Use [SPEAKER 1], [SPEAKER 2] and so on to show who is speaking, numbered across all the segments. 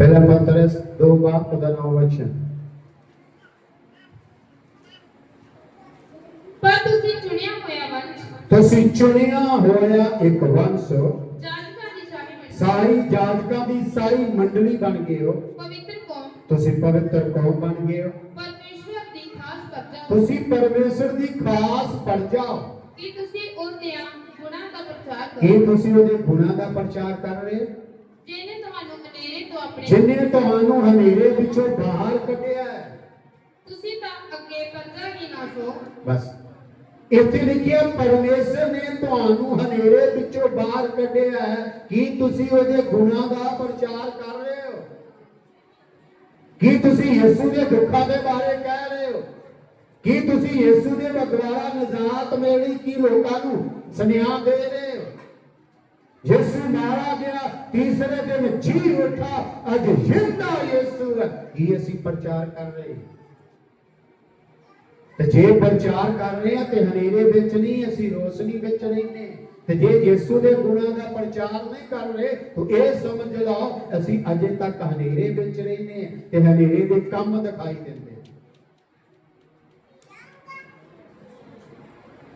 [SPEAKER 1] ਪਹਿਲਾ ਪਤਰਸ 2 ਬਾਪ ਦਾ ਨਾਮ ਵਚਨ
[SPEAKER 2] ਪਰ ਤੁਸੀਂ ਚੁਣਿਆ ਹੋਇਆ ਵੰਸ਼
[SPEAKER 1] ਤੁਸੀਂ ਚੁਣਿਆ ਹੋਇਆ ਇੱਕ ਵੰਸ਼
[SPEAKER 2] ਜਾਤਕਾਂ ਦੀ ਸ਼ਾਹੀ ਮੰਡਲੀ
[SPEAKER 1] ਸਾਰੀ ਜਾਤਕਾਂ ਦੀ ਸਾਰੀ ਮੰਡਲੀ ਬਣ ਗਏ ਹੋ
[SPEAKER 2] ਪਵਿੱਤਰ ਕੌਮ
[SPEAKER 1] ਤੁਸੀਂ ਪਵਿੱਤਰ ਕੌਮ ਬਣ ਗਏ ਹੋ
[SPEAKER 2] ਪਰਮੇਸ਼ਵਰ ਦੀ ਖਾਸ ਪਰਜਾ
[SPEAKER 1] ਤੁਸੀਂ ਪਰਮੇਸ਼ਰ ਦੀ ਖਾਸ ਪਰਜਾ ਹੋ
[SPEAKER 2] ਕਿ ਤੁਸੀਂ ਉਹਦੇ ਗੁਣਾਂ ਦਾ ਪ੍ਰਚਾਰ
[SPEAKER 1] ਕੀ
[SPEAKER 2] ਕਰੋ
[SPEAKER 1] ਤੁਸੀਂ ਉਹਦੇ ਗੁਣਾਂ ਦਾ ਪ੍ਰਚਾਰ ਕਰ ਰਹੇ ਹੋ
[SPEAKER 2] ਜਿਹਨੇ ਤੁਹਾਨੂੰ ਹਨੇਰੇ ਤੋਂ ਆਪਣੇ
[SPEAKER 1] ਜਿਨੇ ਤੁਹਾਨੂੰ ਹਨੇਰੇ ਵਿੱਚੋਂ ਬਾਹਰ ਕੱਢਿਆ ਹੈ।
[SPEAKER 2] ਤੁਸੀਂ ਤਾਂ ਅੱਗੇ ਪਰਜਾ ਹੀ ਨਾ ਸੋ।
[SPEAKER 1] ਬਸ। ਇੱਥੇ ਲਿਖਿਆ ਪਰਮੇਸ਼ਰ ਨੇ ਤੁਹਾਨੂੰ ਹਨੇਰੇ ਵਿੱਚੋਂ ਬਾਹਰ ਕੱਢਿਆ ਹੈ। ਕੀ ਤੁਸੀਂ ਉਹਦੇ ਗੁਣਾਂ ਦਾ ਪ੍ਰਚਾਰ ਕਰ ਰਹੇ ਹੋ? ਕੀ ਤੁਸੀਂ ਯਿਸੂ ਦੇ ਦੁੱਖਾਂ ਦੇ ਬਾਰੇ ਕਹਿ ਰਹੇ ਹੋ? ਕੀ ਤੁਸੀਂ ਯਿਸੂ ਦੇ ਬਦਵਾਰਾ ਨਜ਼ਾਤ ਮਿਲੀ ਕੀ ਲੋਕਾਂ ਨੂੰ ਸੁਨੇਹਾ ਦੇ ਰਹੇ ਹੋ? ਯਿਸੂ ਮਾਰਾ ਗਿਆ, ਤੀਸਰੇ ਦਿਨ ਜੀ ਉੱਠਾ, ਅੱਜ ਜਿੰਦਾ ਯਿਸੂ ਹੈ। ਕੀ ਅਸੀਂ ਪ੍ਰਚਾਰ ਕਰ ਰਹੇ ਤੇ ਜੇ ਪ੍ਰਚਾਰ ਕਰ ਰਹੇ ਆ ਤੇ ਹਨੇਰੇ ਵਿੱਚ ਨਹੀਂ, ਅਸੀਂ ਰੋਸ਼ਨੀ ਵਿੱਚ ਰਹਿੰਦੇ ਤੇ ਜੇ ਯਿਸੂ ਦੇ ਗੁਣਾਂ ਦਾ ਪ੍ਰਚਾਰ ਨਹੀਂ ਕਰ ਰਹੇ, ਤਾਂ ਇਹ ਸਮਝ ਲਓ ਅਸੀਂ ਅਜੇ ਤੱਕ ਹਨੇਰੇ ਵਿੱਚ ਰਹਿੰਦੇ ਹਾਂ ਤੇ ਹਨੇਰੇ ਦੇ ਕੰਮ ਦਿਖਾਈ ਦਿੰਦੇ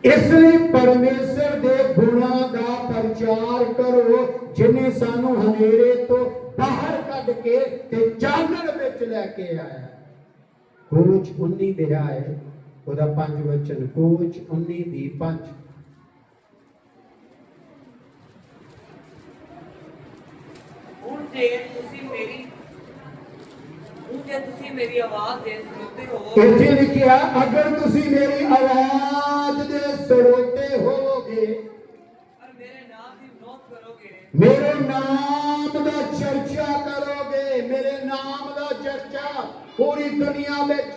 [SPEAKER 1] ਇਸ ਲਈ ਪਰਮੇਸ਼ਰ ਦੇ ਗੁਣਾਂ ਦਾ ਪ੍ਰਚਾਰ ਕਰੋ, ਜਿਨੇ ਸਾਨੂੰ ਹਨੇਰੇ ਤੋਂ ਬਾਹਰ ਕੱਢ ਕੇ ਤੇ ਚਾਨਣ ਵਿੱਚ ਲੈ ਕੇ ਆਇਆ। ਕੋਚ 19 ਦੇ ਆਏ, ਉਹਦਾ ਪੰਜ ਵਚਨ, ਕੋਚ 19 ਦੀ ਪੰਜ।
[SPEAKER 3] ਹੁਣ ਜੇ ਤੁਸੀਂ ਮੇਰੀ ਜੇ ਤੁਸੀਂ ਮੇਰੀ ਆਵਾਜ਼ ਦੇ ਸਰੋਤੇ ਹੋ।
[SPEAKER 1] ਇੱਥੇ ਲਿਖਿਆ ਅਗਰ ਤੁਸੀਂ ਮੇਰੀ ਆਵਾਜ਼ ਦੇ ਸਰੋਤੇ ਹੋਵੋਗੇ
[SPEAKER 3] ਔਰ ਮੇਰੇ ਨਾਮ ਦੀ ਵਿਰੋਧ ਕਰੋਗੇ।
[SPEAKER 1] ਮੇਰੇ ਨਾਮ ਦਾ ਚਰਚਾ ਕਰੋਗੇ ਮੇਰੇ ਨਾਮ ਦਾ ਚਰਚਾ ਪੂਰੀ ਦੁਨੀਆ ਵਿੱਚ।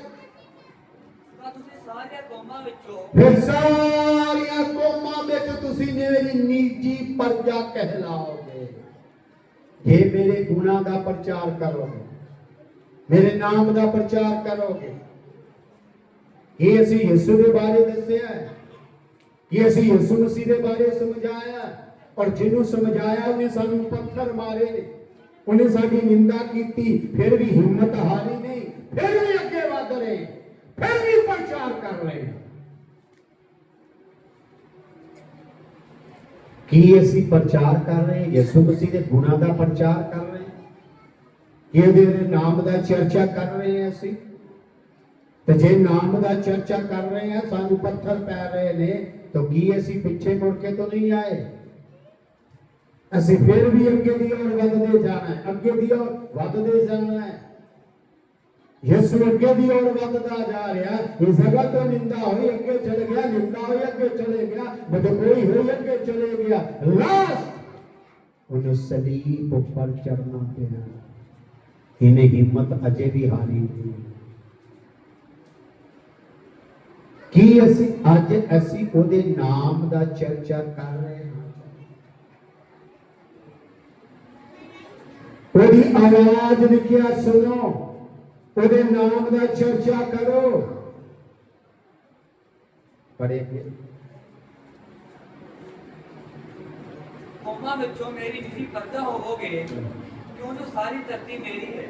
[SPEAKER 3] ਤਾਂ ਤੁਸੀਂ ਸਾਰੀਆਂ ਕੌਮਾਂ ਵਿੱਚੋਂ
[SPEAKER 1] ਫਿਰ ਸਾਰੀਆਂ ਕੌਮਾਂ ਵਿੱਚ ਤੁਸੀਂ ਮੇਰੀ ਨਿੱਜੀ ਪਰਜਾ ਕਹਿਲਾਓਗੇ। ਜੇ ਮੇਰੇ ਗੁਨਾਹ ਦਾ ਪ੍ਰਚਾਰ ਕਰੋਗੇ ਮੇਰੇ ਨਾਮ ਦਾ ਪ੍ਰਚਾਰ ਕਰੋਗੇ। ਇਹ ਅਸੀਂ ਯਿਸੂ ਦੇ ਬਾਰੇ ਦੱਸਿਆ ਹੈ। ਅਸੀਂ ਯਿਸੂ ਮਸੀਹ ਦੇ ਬਾਰੇ ਸਮਝਾਇਆ ਔਰ ਜਿਹਨੂੰ ਸਮਝਾਇਆ, ਉਹਨੇ ਸਾਨੂੰ ਪੱਥਰ ਮਾਰੇ। ਉਹਨੇ ਸਾਡੀ ਨਿੰਦਾ ਕੀਤੀ, ਫਿਰ ਵੀ ਹਿੰਮਤ ਹਾਰੀ ਨਹੀਂ, ਫਿਰ ਵੀ ਅੱਗੇ ਵਧ ਰਹੇ, ਫਿਰ ਵੀ ਪ੍ਰਚਾਰ ਕਰ ਰਹੇ। ਕੀ ਅਸੀਂ ਪ੍ਰਚਾਰ ਕਰ ਰਹੇ? ਹਾਂ ਯਿਸੂ ਮਸੀਹ ਦੇ ਗੁਣਾਂ ਦਾ ਪ੍ਰਚਾਰ ਕਰ ਰਹੇ ਨਾਮ ਦਾ ਚਰਚਾ ਕਰ ਰਹੇ ਹਾਂ ਅਸੀਂ। ਤੇ ਜੇ ਨਾਮ ਦਾ ਚਰਚਾ ਕਰ ਰਹੇ ਹਾਂ, ਸਾਨੂੰ ਪੱਥਰ ਪੈ ਰਹੇ ਨੇ, ਤਾਂ ਕੀ ਅਸੀਂ ਪਿੱਛੇ ਮੁੜ ਕੇ ਤਾਂ ਨਹੀਂ ਆਏ? ਅਸੀਂ ਫਿਰ ਵੀ ਅੱਗੇ ਦੀ ਔਰ ਵੱਧਦੇ ਜਾਣਾ ਹੈ। ਅੱਗੇ ਦੀ ਔਰ ਵੱਧਦੇ ਜਾਣਾ ਹੈ। ਯਿਸੂ ਅੱਗੇ ਦੀ ਔਰ ਵੱਧਦਾ ਜਾ ਰਿਹਾ। ਇਸ ਜਗ੍ਹਾ ਤੋਂ ਨਿੰਦਾ ਹੋਈ, ਅੱਗੇ ਚਲੇ ਗਿਆ, ਨਿੰਦਾ ਹੋਈ, ਅੱਗੇ ਚਲੇ ਗਿਆ। ਬਦਕੋਈ ਹੋਈ, ਅੱਗੇ ਚਲੇ ਗਿਆ। ਲਾਸਟ ਉਹਨੂੰ ਸਲੀਬ ਉੱਪਰ ਚੜਨਾ ਪਿਆ। ਇਹਨੇ ਹਿੰਮਤ ਅਜੇ ਵੀ ਹਾਰੀ ਨਹੀਂ ਕੀ ਅਸੀਂ ਅੱਜ ਅਸੀਂ ਉਹਦੇ ਨਾਮ ਦਾ ਚਰਚਾ ਕਰ ਰਹੇ ਹਾਂ ਉਹਦੀ ਆਵਾਜ਼ ਲਿਖਿਆ ਸੁਣੋ ਉਹਦੇ ਨਾਮ ਦਾ ਚਰਚਾ ਕਰੋ ਪੜੇ
[SPEAKER 3] ਕੌਮਾਂ ਵਿੱਚੋਂ ਮੇਰੀ ਨਿੱਜੀ ਪਰਦਾ ਹੋਵੋਗੇ ਕਿਉਂ ਜੋ ਸਾਰੀ ਧਰਤੀ ਮੇਰੀ ਹੈ?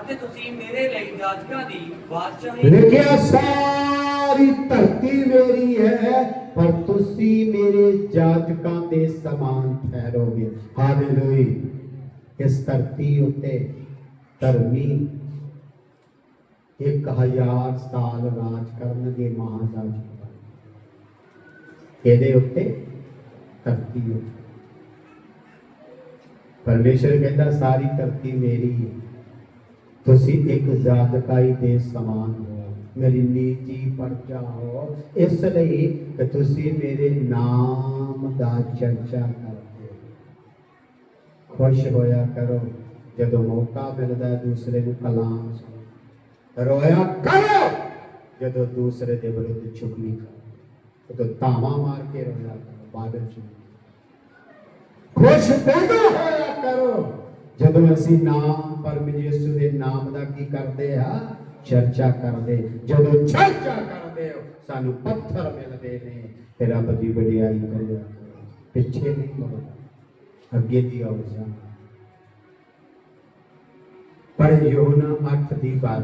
[SPEAKER 3] ਅਤੇ ਤੁਸੀਂ ਮੇਰੇ ਲਈ ਜਾਜਕਾਂ ਦੀ ਬਾਦਸ਼ਾਹੀ
[SPEAKER 1] ਲਿਖਿਆ ਸਾਰੀ ਧਰਤੀ ਮੇਰੀ ਹੈ, ਪਰ ਤੁਸੀਂ ਮੇਰੇ ਜਾਜਕਾਂ ਦੇ ਸਮਾਨ ਠਹਿਰੋਗੇ। ਹਾਲੇਲੂਇਆ। ਇਸ ਧਰਤੀ ਉੱਤੇ ਧਰਮੀ ਇੱਕ ਹਜ਼ਾਰ ਸਾਲ ਰਾਜ ਕਰਨਗੇ ਮਹਾਰਾਜ। ਇਹਦੇ ਉੱਤੇ ਧਰਤੀ ਉੱਤੇ ਪਰਮੇਸ਼ਰ ਕਹਿੰਦਾ ਸਾਰੀ ਧਰਤੀ ਮੇਰੀ ਹੈ ਤੁਸੀਂ ਇੱਕ ਜਾਤਕਾਈ ਦੇ ਸਮਾਨ ਹੋ ਮੇਰੀ ਨੀਤੀ ਪਰਚਾ ਹੋ ਇਸ ਲਈ ਕਿ ਤੁਸੀਂ ਮੇਰੇ ਨਾਮ ਦਾ ਚਰਚਾ ਕਰਦੇ ਹੋ ਖੁਸ਼ ਹੋਇਆ ਕਰੋ ਜਦੋਂ ਮੌਕਾ ਮਿਲਦਾ ਹੈ ਦੂਸਰੇ ਨੂੰ ਕਲਾਮ ਸੁਣੋ ਰੋਇਆ ਕਰੋ ਜਦੋਂ ਦੂਸਰੇ ਦੇ ਵਿਰੁੱਧ ਚੁਗਲੀ ਕਰੋ ਉਦੋਂ ਧਾਵਾ ਮਾਰ ਕੇ ਰੋਇਆ ਕਰੋ ਬਾਦਲ ਚ ਖੁਸ਼ ਉਦੋਂ ਹੋਇਆ ਕਰੋ। ਜਦੋਂ ਅਸੀਂ ਨਾਮ, ਪਰਮ ਦੇ ਨਾਮ ਦਾ ਕੀ ਕਰਦੇ ਆ? ਚਰਚਾ ਕਰਦੇ। ਜਦੋਂ ਚਰਚਾ ਕਰਦੇ ਹੋ, ਸਾਨੂੰ ਪੱਥਰ ਮਿਲਦੇ ਨੇ ਤੇ ਰੱਬ ਦੀ ਵਡਿਆਈ ਕਰਿਆ ਪਿੱਛੇ ਨਹੀਂ ਮੁੜਨਾ ਅੱਗੇ ਦੀ ਆਓ ਪਰ ਯੋਹਨਾ 8 ਦੀ ਬਾਤ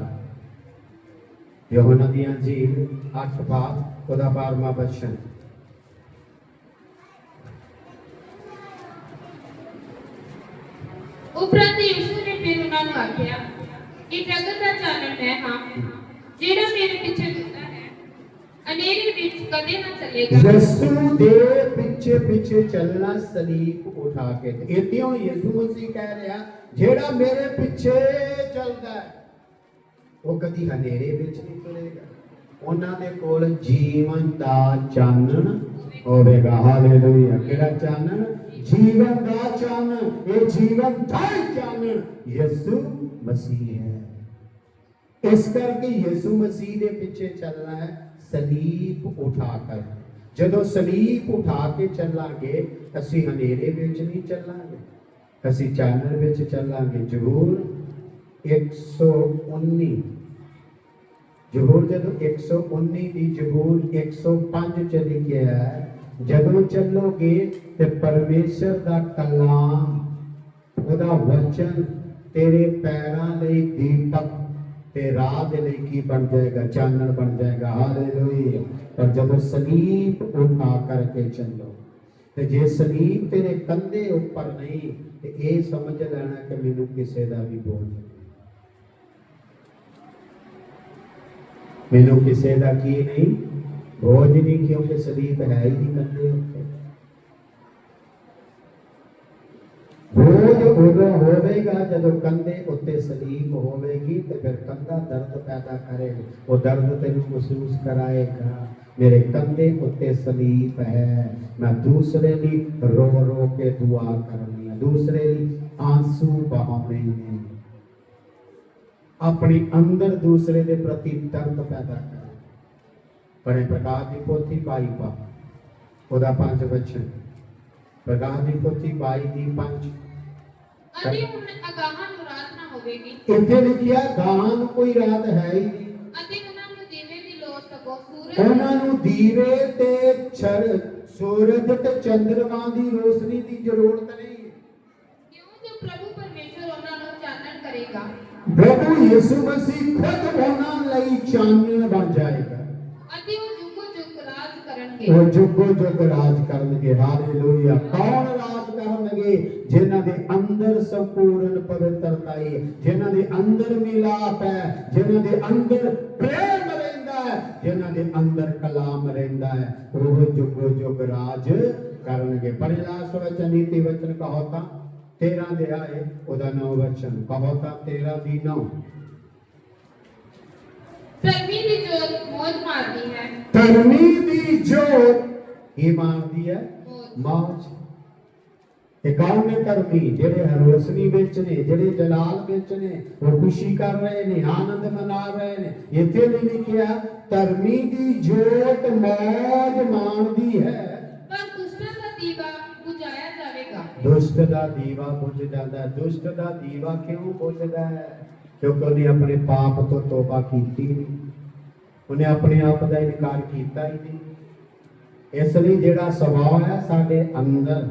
[SPEAKER 1] ਯੋਹਨਾ ਦੀਆਂ ਜੀਲ 8 ਬਾਤ ਉਹਦਾ 12ਵਾਂ ਬਚਨ
[SPEAKER 2] ਉਪਰੰਤ ਯਿਸੂ ਨੇ ਫਿਰ ਉਹਨਾਂ ਨੂੰ ਆਖਿਆ ਕਿ ਜਗਤ ਦਾ ਚਾਨਣ ਮੈਂ ਹਾਂ ਜਿਹੜਾ ਮੇਰੇ ਪਿੱਛੇ ਤੁਰਦਾ ਹੈ। ਅਨੇਰੇ ਵਿੱਚ ਕਦੇ ਨਾ ਚੱਲੇਗਾ।
[SPEAKER 1] ਯਿਸੂ ਦੇ ਪਿੱਛੇ ਪਿੱਛੇ ਚੱਲਣਾ ਸਲੀਬ ਉਠਾ ਕੇ ਤੇ ਯਿਸੂ ਮਸੀਹ ਕਹਿ ਰਿਹਾ ਜਿਹੜਾ ਮੇਰੇ ਪਿੱਛੇ ਚੱਲਦਾ ਹੈ, ਉਹ ਕਦੀ ਹਨੇਰੇ ਵਿੱਚ ਨਹੀਂ ਤੁਰੇਗਾ। ਉਹਨਾਂ ਦੇ ਕੋਲ ਜੀਵਨ ਦਾ ਚਾਨਣ ਹੋਵੇਗਾ। ਹਾਲੇਲੂਇਆ। ਕਿਹੜਾ ਚਾਨਣ? ਜੀਵਨ ਦਾ ਚਾਨਣ ਇਹ ਜੀਵਨ ਦਾ ਹੀ ਚਾਨਣ ਯਿਸੂ ਮਸੀਹ ਹੈ ਇਸ ਕਰਕੇ ਯਿਸੂ ਮਸੀਹ ਦੇ ਪਿੱਛੇ ਚੱਲਣਾ ਹੈ ਸਲੀਬ ਉਠਾ ਕਰ ਜਦੋਂ ਸਲੀਬ ਉਠਾ ਕੇ ਚੱਲਾਂਗੇ ਅਸੀਂ ਹਨੇਰੇ ਵਿੱਚ ਨਹੀਂ ਚੱਲਾਂਗੇ ਅਸੀਂ ਚਾਨਣ ਵਿੱਚ ਚੱਲਾਂਗੇ ਜ਼ਰੂਰ 119 ਜ਼ਬੂਰ ਜਦੋਂ 119 ਦੀ ਜ਼ਬੂਰ 105 ਚ ਲਿਖਿਆ ਹੈ ਜਦੋਂ ਚੱਲੋਗੇ ਤੇ ਪਰਮੇਸ਼ਰ ਦਾ ਕਲਾਮ, ਉਹਦਾ ਵਚਨ ਤੇਰੇ ਪੈਰਾਂ ਲਈ ਦੀਪਕ ਤੇ ਰਾਹ ਦੇ ਲਈ ਕੀ ਬਣ ਜਾਏਗਾ? ਚਾਨਣ ਬਣ ਜਾਏਗਾ। ਹਾਲੇਲੂਇਆ ਪਰ ਜਦੋਂ ਸਲੀਬ ਉਠਾ ਕਰਕੇ ਚੱਲੋ, ਤੇ ਜੇ ਸਲੀਬ ਤੇਰੇ ਕੰਧੇ ਉੱਪਰ ਨਹੀਂ, ਤੇ ਇਹ ਸਮਝ ਲੈਣਾ ਕਿ ਮੈਨੂੰ ਕਿਸੇ ਦਾ ਵੀ ਬੋਝ ਮੈਨੂੰ ਕਿਸੇ ਦਾ ਕੀ ਨਹੀਂ? ਬੋਝ ਨਹੀਂ ਕਿਉਂਕਿ ਸਲੀਬ ਹੈ ਹੀ ਨਹੀਂ ਕੰਦੇ ਉੱਤੇ ਬੋਝ ਉਦੋਂ ਹੋਵੇਗਾ ਜਦੋਂ ਕੰਦੇ ਉੱਤੇ ਸਲੀਬ ਹੋਵੇਗੀ ਤੇ ਫਿਰ ਕੰਦਾ ਦਰਦ ਪੈਦਾ ਕਰੇਗਾ ਉਹ ਦਰਦ ਤੈਨੂੰ ਮਹਿਸੂਸ ਕਰਾਏਗਾ ਮੇਰੇ ਕੰਦੇ ਉੱਤੇ ਸਲੀਬ ਹੈ ਮੈਂ ਦੂਸਰੇ ਲਈ ਰੋ ਰੋ ਕੇ ਦੁਆ ਕਰਨੀ ਹੈ ਦੂਸਰੇ ਲਈ ਆਂਸੂ ਬਹਾਉਣੇ ਨੇ ਆਪਣੀ ਅੰਦਰ ਦੂਸਰੇ ਦੇ ਪ੍ਰਤੀ ਦਰਦ ਬੜੇ ਪ੍ਰਕਾਰ ਦੀ ਪੋਥੀ ਪਾਈ ਪਾ। ਉਹਦਾ ਪੰਜ ਵਚਨ। ਪ੍ਰਕਾਰ ਦੀ ਪੋਥੀ ਪਾਈ ਦੀ ਪੰਜ।
[SPEAKER 2] ਅਤੇ ਹੁਣ ਅਗਾਹਾਂ ਨੂੰ ਰਾਤ ਨਾ ਹੋਵੇਗੀ।
[SPEAKER 1] ਇੱਥੇ ਲਿਖਿਆ ਗਾਨ ਕੋਈ ਰਾਤ ਹੈ ਹੀ ਨਹੀਂ।
[SPEAKER 2] ਅਤੇ ਉਹਨਾਂ ਨੂੰ ਦੀਵੇ ਦੀ ਲੋੜ ਸਕੋ ਸੂਰਜ
[SPEAKER 1] ਉਹਨਾਂ ਨੂੰ ਦੀਵੇ ਤੇ ਛਰ ਸੂਰਜ ਤੇ ਚੰਦਰਮਾ ਦੀ ਰੋਸ਼ਨੀ ਦੀ ਜ਼ਰੂਰਤ ਨਹੀਂ।
[SPEAKER 2] ਕਿਉਂ? ਜੋ ਪ੍ਰਭੂ ਪਰਮੇਸ਼ਰ ਉਹਨਾਂ ਨੂੰ ਚਾਨਣ ਕਰੇਗਾ।
[SPEAKER 1] ਪ੍ਰਭੂ ਯਿਸੂ ਮਸੀਹ ਖੁਦ ਉਹਨਾਂ ਲਈ ਚਾਨਣ ਬਣ ਜਾਏਗਾ
[SPEAKER 2] ਅਤੇ ਉਹ ਜੁਗੋ ਜੁਗ ਰਾਜ ਕਰਨਗੇ।
[SPEAKER 1] ਉਹ ਜੁਗੋ ਜੁਗ ਰਾਜ ਕਰਨਗੇ। ਹਾਲੇਲੂਇਆ ਕੌਣ ਰਾਜ ਕਰਨਗੇ? ਜਿਨ੍ਹਾਂ ਦੇ ਅੰਦਰ ਸੰਪੂਰਨ ਪਵਿੱਤਰਤਾ ਹੈ ਜਿਨ੍ਹਾਂ ਦੇ ਅੰਦਰ ਮਿਲਾਪ ਹੈ। ਜਿਨ੍ਹਾਂ ਦੇ ਅੰਦਰ ਪ੍ਰੇਮ ਰਹਿੰਦਾ ਹੈ। ਜਿਨ੍ਹਾਂ ਦੇ ਅੰਦਰ ਕਲਾਮ ਰਹਿੰਦਾ ਹੈ। ਉਹ ਜੁਗੋ ਜੁਗ ਰਾਜ ਕਰਨਗੇ। ਪਰਿਲਾਸ ਵਚਨ ਨੀਤੀ ਵਚਨ ਕਹੋ ਤਾਂ। 13 ਦੇ ਆਏ ਉਹਦਾ ਨੌ ਵਚਨ ਕਹੋ ਤਾਂ। 13 ਦੀ ਨੌ।
[SPEAKER 2] ਧਰਮੀ ਦੀ ਜੋਤ ਮੌਜ ਮਾਰਦੀ ਹੈ
[SPEAKER 1] ਧਰਮੀ ਦੀ ਜੋਤ ਇਹ ਮਾਰਦੀ ਹੈ ਮੌਜ ਇਹ ਕੌਣ ਨੇ ਧਰਮੀ ਜਿਹੜੇ ਰੋਸ਼ਨੀ ਵਿੱਚ ਨੇ ਜਿਹੜੇ ਜਲਾਲ ਵਿੱਚ ਨੇ ਉਹ ਖੁਸ਼ੀ ਕਰ ਰਹੇ ਨੇ ਆਨੰਦ ਮਨਾ ਰਹੇ ਨੇ ਇੱਥੇ ਵੀ ਲਿਖਿਆ ਧਰਮੀ ਦੀ ਜੋਤ ਮੌਜ ਮਾਣਦੀ ਹੈ
[SPEAKER 2] ਪਰ ਦੁਸ਼ਟਾਂ ਦਾ ਦੀਵਾ ਬੁਝਾਇਆ ਜਾਵੇਗਾ
[SPEAKER 1] ਦੁਸ਼ਟ ਦਾ ਦੀਵਾ ਬੁਝ ਜਾਂਦਾ ਹੈ। ਦੁਸ਼ਟ ਦਾ ਦੀਵਾ ਕਿਉਂ ਬੁਝਦਾ ਹੈ ਕਿਉਂਕਿ ਉਹਨੇ ਆਪਣੇ ਪਾਪ ਤੋਂ ਤੋਬਾ ਕੀਤੀ ਨਹੀਂ ਉਹਨੇ ਆਪਣੇ ਆਪ ਦਾ ਇਨਕਾਰ ਕੀਤਾ ਹੀ ਨਹੀਂ। ਇਸ ਲਈ ਜਿਹੜਾ ਸੁਭਾਅ ਹੈ ਸਾਡੇ ਅੰਦਰ,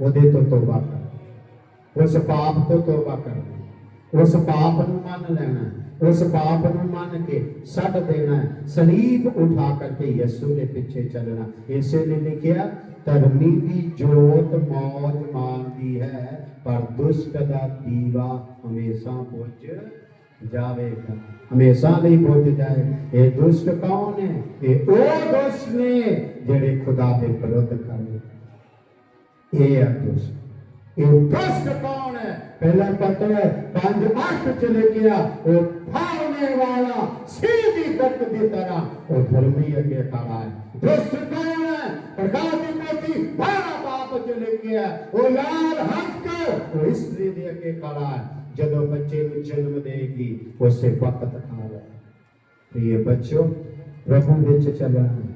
[SPEAKER 1] ਉਹਦੇ ਤੋਂ ਤੋਬਾ ਕਰ। ਉਸ ਪਾਪ ਤੋਂ ਤੋਬਾ ਕਰਨੀ ਉਸ ਪਾਪ ਨੂੰ ਮੰਨ ਲੈਣਾ ਉਸ ਪਾਪ ਨੂੰ ਮੰਨ ਕੇ ਛੱਡ ਦੇਣਾ ਸਲੀਬ ਉਠਾ ਕਰਕੇ ਯਿਸੂ ਦੇ ਪਿੱਛੇ ਚੱਲਣਾ ਇਸੇ ਲਈ ਲਿਖਿਆ, ਧਰਮੀ ਦੀ ਜੋਤ ਮੌਜ ਮਾਰਦੀ ਹੈ, ਪਰ ਦੁਸ਼ਟ ਦਾ ਦੀਵਾ ਹਮੇਸ਼ਾ ਬੁਝ ਜਾਵੇਗਾ ਹਮੇਸ਼ਾ ਲਈ ਬੁਝ ਜਾਏ। ਇਹ ਦੁਸ਼ਟ ਕੌਣ ਹੈ? ਇਹ ਉਹ ਦੁਸ਼ਟ ਨੇ ਜਿਹੜੇ ਖੁਦਾ ਦੇ ਵਿਰੁੱਧ ਕਰਦੇ ਇਹ ਹੈ ਦੁਸ਼ਟ। ਇਹ ਦੁਸ਼ਟ ਕੌਣ ਹੈ? ਪਹਿਲਾ ਪੱਤਰ ਪੰਜ ਅੱਠ ਚ ਲਿਖਿਆ, ਉਹ ਫਾੜਨੇ ਵਾਲਾ ਸੀਧੀ ਗੱਟ ਦੀ ਤਰ੍ਹਾਂ ਉਹ ਧਰਮੀ ਅੱਗੇ ਖੜਾ ਹੈ। ਦੁਸ਼ਟ ਕੌਣ ਹੈ? ਪ੍ਰਕਾਸ਼ ਦੀ ਪੋਥੀ ਬਾਰਾ ਬਾਪ ਚ ਲਿਖਿਆ, ਉਹ ਲਾਲ ਹੱਥ ਉਹ ਇਸਤਰੀ ਦੇ ਅੱਗੇ ਖੜਾ ਹੈ। ਜਦੋਂ ਬੱਚੇ ਨੂੰ ਜਨਮ ਦੇਗੀ ਉਸੇ ਵਕਤ ਆਵੇ ਪ੍ਰਿਯ ਬੱਚੋ, ਪ੍ਰਭੂ ਵਿੱਚ ਚੱਲਣਾ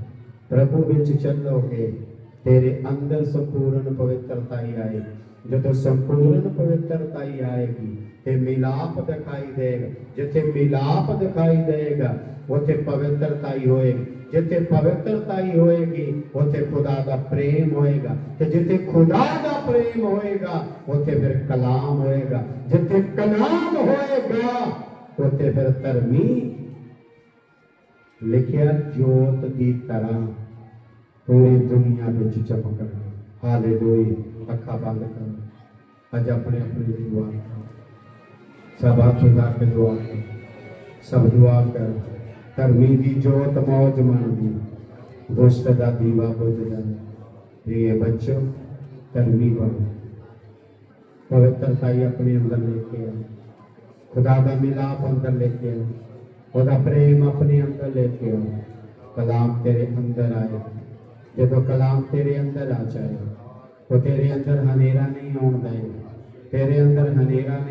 [SPEAKER 1] ਪ੍ਰਭੂ ਵਿੱਚ ਚੱਲੋਗੇ ਤੇਰੇ ਅੰਦਰ ਸੰਪੂਰਨ ਪਵਿੱਤਰਤਾ ਹੀ ਆਏਗੀ। ਜਦੋਂ ਸੰਪੂਰਨ ਪਵਿੱਤਰਤਾ ਹੀ ਆਏਗੀ ਤੇ ਮਿਲਾਪ ਦਿਖਾਈ ਦੇਗਾ ਜਿੱਥੇ ਮਿਲਾਪ ਦਿਖਾਈ ਦੇਗਾ ਉੱਥੇ ਪਵਿੱਤਰਤਾ ਹੀ ਹੋਏਗੀ ਜਿੱਥੇ ਪਵਿੱਤਰਤਾ ਹੀ ਹੋਏਗੀ ਉੱਥੇ ਖੁਦਾ ਦਾ ਪ੍ਰੇਮ ਹੋਏਗਾ ਤੇ ਜਿੱਥੇ ਖੁਦਾ ਦਾ ਪ੍ਰੇਮ ਹੋਏਗਾ ਉੱਥੇ ਫਿਰ ਕਲਾਮ ਹੋਏਗਾ ਜਿੱਥੇ ਕਲਾਮ ਹੋਏਗਾ ਉੱਥੇ ਫਿਰ ਧਰਮੀ ਲਿਖਿਆ ਜੋਤ ਦੀ ਤਰ੍ਹਾਂ ਪੂਰੀ ਦੁਨੀਆ ਵਿੱਚ ਚਮਕਣਾ ਹਾਲੇਲੂਇਆ ਅੱਖਾਂ ਬੰਦ ਕਰੋ ਅੱਜ ਆਪਣੇ ਆਪਣੇ ਲਈ ਦੁਆ ਕਰੋ ਸਭ ਹੱਥ ਉਠਾ ਕੇ ਦੁਆ ਕਰੋ ਸਭ ਦੁਆ ਕਰੋ ਧਰਮੀ ਦੀ ਜੋਤ ਮੌਜ ਮੰਨਦੀ ਦੁਸ਼ਟ ਦਾ ਦੀਵਾ ਬੁਝ ਜਾਏ प्रिय बच्चों धर्मी बनो पवित्रता ही अपने अंदर लेके आओ खुदा का मिलाप अंदर लेके आओ खुदा प्रेम अपने अंदर लेके आओ कलाम तेरे अंदर आए ਜਦੋਂ ਕਲਾਮ ਤੇਰੇ ਅੰਦਰ ਆ ਜਾਏ ਉਹ ਤੇਰੇ ਅੰਦਰ ਹਨੇਰਾ ਨਹੀਂ ਆਉਣ ਦੇਗਾ। ਤੇਰੇ ਅੰਦਰ ਹਨੇਰਾ ਨਹੀਂ